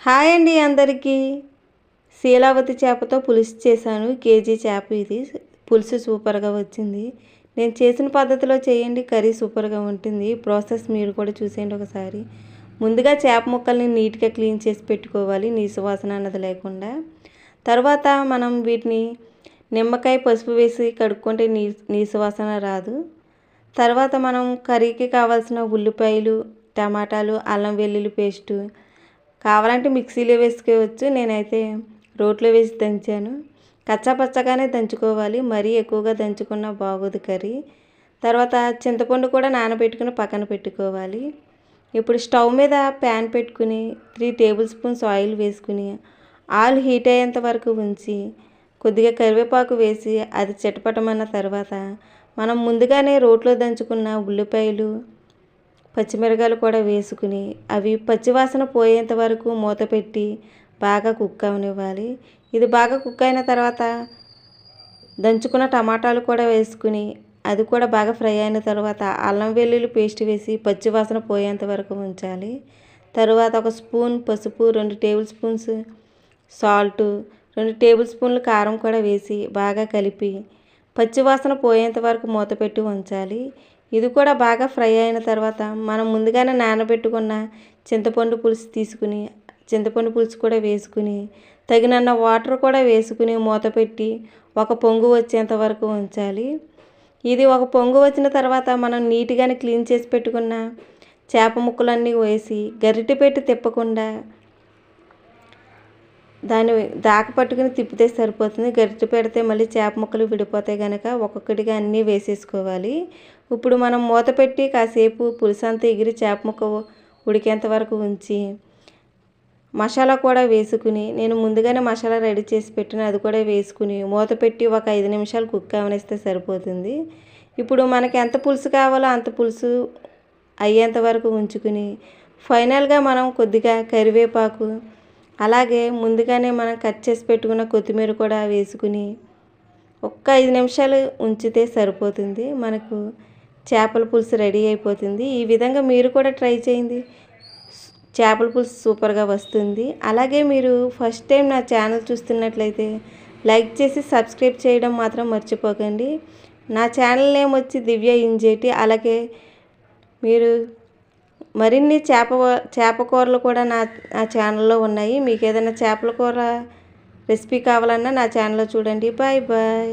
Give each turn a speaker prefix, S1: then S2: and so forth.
S1: Hi అండి అందరికీ. శీలావతి చేపతో పులుసు చేశాను. కేజీ చేప ఇది. పులుసు సూపర్గా వచ్చింది. నేను చేసిన పద్ధతిలో చేయండి. కర్రీ సూపర్గా ఉంటుంది. ప్రాసెస్ మీరు కూడా చూసేయండి ఒకసారి. ముందుగా చేప ముక్కల్ని నీట్గా క్లీన్ చేసి పెట్టుకోవాలి. నీసు వాసన అన్నది లేకుండా. తర్వాత మనం వీటిని నిమ్మకాయ పసుపు వేసి కడుక్కుంటే నీ నీసు వాసన రాదు. తర్వాత మనం కర్రీకి కావాల్సిన ఉల్లిపాయలు టమాటాలు అల్లం వెల్లుల్లి పేస్టు కావాలంటే మిక్సీలో వేసుకోవచ్చు. నేనైతే రోట్లో వేసి దంచాను. కచ్చాపచ్చగానే దంచుకోవాలి. మరీ ఎక్కువగా దంచుకున్న బాగోదు కర్రీ. తర్వాత చింతపండు కూడా నానబెట్టుకుని పక్కన పెట్టుకోవాలి. ఇప్పుడు స్టవ్ మీద ప్యాన్ పెట్టుకుని త్రీ టేబుల్ స్పూన్స్ ఆయిల్ వేసుకుని ఆయిల్ హీట్ అయ్యేంత వరకు ఉంచి కొద్దిగా కరివేపాకు వేసి అది చిటపటమన్న తర్వాత మనం ముందుగానే రోట్లో దంచుకున్న ఉల్లిపాయలు పచ్చిమిరకాయలు కూడా వేసుకుని అవి పచ్చివాసన పోయేంత వరకు మూత పెట్టి బాగా కుక్ అవనివ్వాలి. ఇది బాగా కుక్ అయిన తర్వాత దంచుకున్న టమాటాలు కూడా వేసుకుని అది కూడా బాగా ఫ్రై అయిన తర్వాత అల్లం వెల్లుల్లి పేస్ట్ వేసి పచ్చివాసన పోయేంత వరకు ఉంచాలి. తరువాత ఒక స్పూన్ పసుపు రెండు టేబుల్ స్పూన్స్ సాల్ట్ రెండు టేబుల్ స్పూన్లు కారం కూడా వేసి బాగా కలిపి పచ్చివాసన పోయేంత వరకు మూత పెట్టి ఉంచాలి. ఇది కూడా బాగా ఫ్రై అయిన తర్వాత మనం ముందుగానే నానబెట్టుకున్న చింతపండు పులుసు తీసుకుని చింతపండు పులుసు కూడా వేసుకుని తగినన్న వాటర్ కూడా వేసుకుని మూత పెట్టి ఒక పొంగు వచ్చేంత వరకు ఉంచాలి. ఇది ఒక పొంగు వచ్చిన తర్వాత మనం నీట్గానే క్లీన్ చేసి పెట్టుకున్న చేప ముక్కలన్నీ వేసి గరిటె పెట్టి తిప్పకుండా దాన్ని దాక పట్టుకుని తిప్పితే సరిపోతుంది. గరిటె పెడితే మళ్ళీ చేప ముక్కలు విడిపోతాయి కనుక ఒక్కొక్కటిగా అన్నీ వేసేసుకోవాలి. ఇప్పుడు మనం మూత పెట్టి కాసేపు పులుసు అంతా ఎగిరి చేప ముక్క ఉడికేంత వరకు ఉంచి మసాలా కూడా వేసుకుని నేను ముందుగానే మసాలా రెడీ చేసి పెట్టిన అది కూడా వేసుకుని మూత పెట్టి ఒక ఐదు నిమిషాలు కుక్ అవనిస్తే సరిపోతుంది. ఇప్పుడు మనకి ఎంత పులుసు కావాలో అంత పులుసు అయ్యేంత వరకు ఉంచుకుని ఫైనల్గా మనం కొద్దిగా కరివేపాకు అలాగే ముందుగానే మనం కట్ చేసి పెట్టుకున్న కొత్తిమీర కూడా వేసుకుని ఒక్క ఐదు నిమిషాలు ఉంచితే సరిపోతుంది. మనకు చేపల పులుసు రెడీ అయిపోతుంది. ఈ విధంగా మీరు కూడా ట్రై చేయండి. చేపల పులుసు సూపర్గా వస్తుంది. అలాగే మీరు ఫస్ట్ టైం నా ఛానల్ చూస్తున్నట్లయితే లైక్ చేసి సబ్స్క్రైబ్ చేయడం మాత్రం మర్చిపోకండి. నా ఛానల్ నేమ్ వచ్చి దివ్య ఇంజేటి. అలాగే మీరు మరిన్ని చేప చేప కూరలు కూడా నా నా ఛానల్లో ఉన్నాయి. మీకు ఏదైనా చేపల కూర రెసిపీ కావాలన్నా నా ఛానల్లో చూడండి. Bye bye.